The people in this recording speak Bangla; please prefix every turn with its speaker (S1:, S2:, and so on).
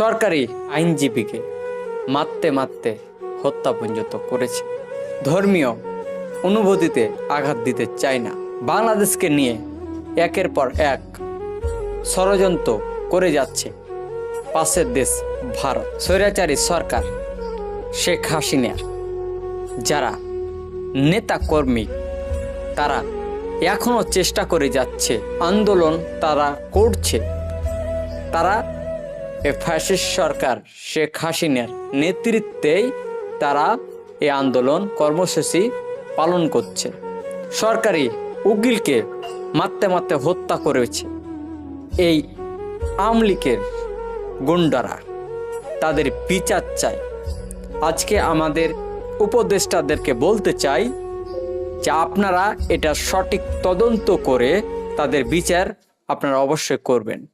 S1: সরকারি আইনজীবীকে মারতে মারতে হত্যা পর্যন্ত করেছে। ধর্মীয় অনুভূতিতে আঘাত দিতে চায় না। বাংলাদেশকে নিয়ে একের পর এক ষড়যন্ত্র করে যাচ্ছে পাশের দেশ ভারত। স্বৈরাচারী সরকার শেখ হাসিনার, যারা নেতা কর্মী তারা এখনও চেষ্টা করে যাচ্ছে, আন্দোলন তারা করছে। তারা ফ্যাসিস্ট সরকার শেখ হাসিনার নেতৃত্বেই তারা এই আন্দোলন কর্মসূচি পালন করছে। সরকারি উকিলকে মারতে মারতে হত্যা করেছে এই আমলিকের গুন্ডারা। তাদের বিচার চাই। আজকে আমাদের উপদেষ্টাদেরকে বলতে চাই যে আপনারা এটা সঠিক তদন্ত করে তাদের বিচার আপনারা অবশ্যই করবেন।